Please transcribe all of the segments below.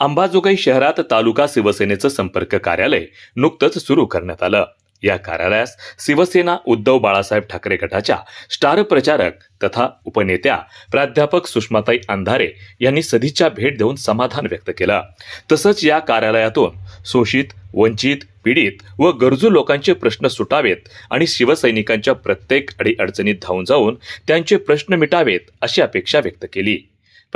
अंबाजोगाई शहरात तालुका शिवसेनेचं संपर्क कार्यालय नुकतंच सुरू करण्यात आलं. या कार्यालयास शिवसेना उद्धव बाळासाहेब ठाकरे गटाच्या स्टार प्रचारक तथा उपनेत्या प्राध्यापक सुषमाताई अंधारे यांनी सदिच्छा भेट देऊन समाधान व्यक्त केलं. तसंच या कार्यालयातून शोषित वंचित पीडित व गरजू लोकांचे प्रश्न सुटावेत आणि शिवसैनिकांच्या प्रत्येक अडीअडचणीत धावून जाऊन त्यांचे प्रश्न मिटावेत अशी अपेक्षा व्यक्त केली.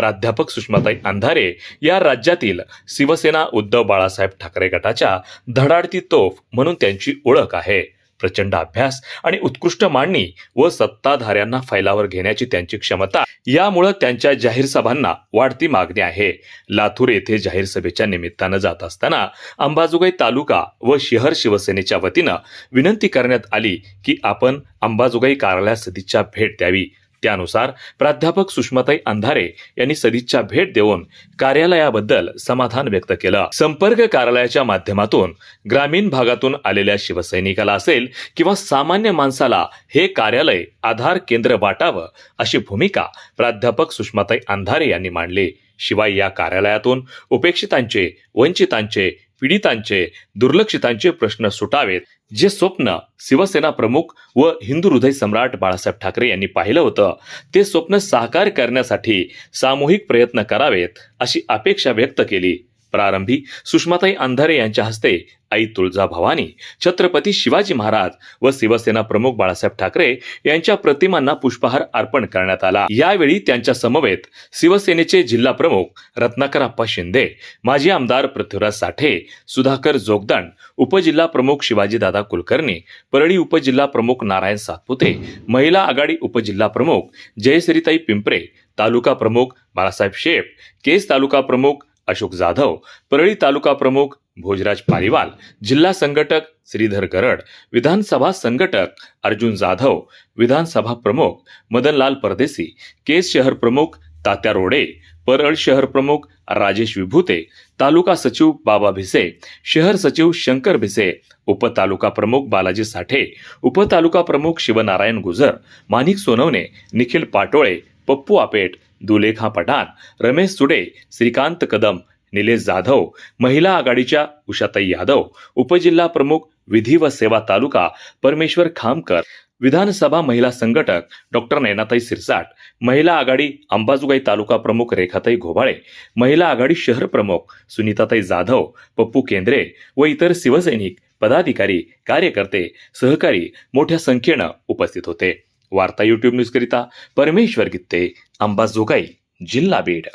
प्राध्यापक सुषमाताई अंधारे या राज्यातील शिवसेना उद्धव बाळासाहेब ठाकरे गटाच्या धडाडती तोफ म्हणून त्यांची ओळख आहे. प्रचंड अभ्यास आणि उत्कृष्ट मांडणी व सत्ताधाऱ्यांना फैलावर घेण्याची त्यांची क्षमता यामुळे त्यांच्या जाहीर सभांना वाढती मागणी आहे. लातूर येथे जाहीर सभेच्या निमित्तानं जात असताना अंबाजोगाई तालुका व शहर शिवसेनेच्या वतीनं विनंती करण्यात आली की आपण अंबाजोगाई कार्यालयास सदिच्छा भेट द्यावी. त्यानुसार प्राध्यापक सुषमाताई अंधारे यांनी सदिच्छा भेट देऊन कार्यालयाबद्दल समाधान व्यक्त केलं. संपर्क कार्यालयाच्या माध्यमातून ग्रामीण भागातून आलेल्या शिवसैनिकाला असेल किंवा सामान्य माणसाला हे कार्यालय आधार केंद्र वाटावं अशी भूमिका प्राध्यापक सुषमाताई अंधारे यांनी मांडली. शिवाय या कार्यालयातून उपेक्षितांचे वंचितांचे पीडितांचे दुर्लक्षितांचे प्रश्न सुटावेत जे स्वप्न शिवसेना प्रमुख व हिंदू हृदय सम्राट बाळासाहेब ठाकरे यांनी पाहिलं होतं ते स्वप्न साकार करण्यासाठी सामूहिक प्रयत्न करावेत अशी अपेक्षा व्यक्त केली. प्रारंभी सुषमाताई अंधारे यांच्या हस्ते आई तुळजाभवानी छत्रपती शिवाजी महाराज व शिवसेना प्रमुख बाळासाहेब ठाकरे यांच्या प्रतिमांना पुष्पहार अर्पण करण्यात आला. यावेळी त्यांच्या समवेत शिवसेनेचे जिल्हा प्रमुख रत्नाकरप्पा शिंदे माजी आमदार पृथ्वीराज साठे सुधाकर जोगदंड उपजिल्हा प्रमुख शिवाजीदादा कुलकर्णी परळी उपजिल्हा प्रमुख नारायण सातपुते महिला आघाडी उपजिल्हा प्रमुख जयश्रीताई पिंपरे तालुका प्रमुख बाळासाहेब शेप केस तालुका प्रमुख अशोक जाधव परळी तालुका प्रमुख भोजराज पारिवाल जिल्हा संघटक श्रीधर गरड विधानसभा संघटक अर्जुन जाधव विधानसभा प्रमुख मदनलाल परदेसी केस शहर प्रमुख तात्या रोडे परळ शहर प्रमुख राजेश विभूते तालुका सचिव बाबा भिसे शहर सचिव शंकर भिसे उपतालुका प्रमुख बालाजी साठे उपतालुका प्रमुख शिवनारायण गुजर माणिक सोनवणे निखिल पाटोळे पप्पू आपेट दुलेखा पठाण रमेश सुडे श्रीकांत कदम निलेश जाधव महिला आघाडीच्या उषाताई यादव उपजिल्हा प्रमुख विधी व सेवा तालुका परमेश्वर खामकर विधानसभा महिला संघटक डॉक्टर नैनाताई सिरसाट महिला आघाडी अंबाजोगाई तालुका प्रमुख रेखाताई घोबाळे महिला आघाडी शहर प्रमुख सुनीताताई जाधव पप्पू केंद्रे व इतर शिवसैनिक पदाधिकारी कार्यकर्ते सहकारी मोठ्या संख्येनं उपस्थित होते. वार्ता युट्यूब न्यूजकरिता परमेश्वर गित्ते अंबाजोगाई जिल्हा बीड.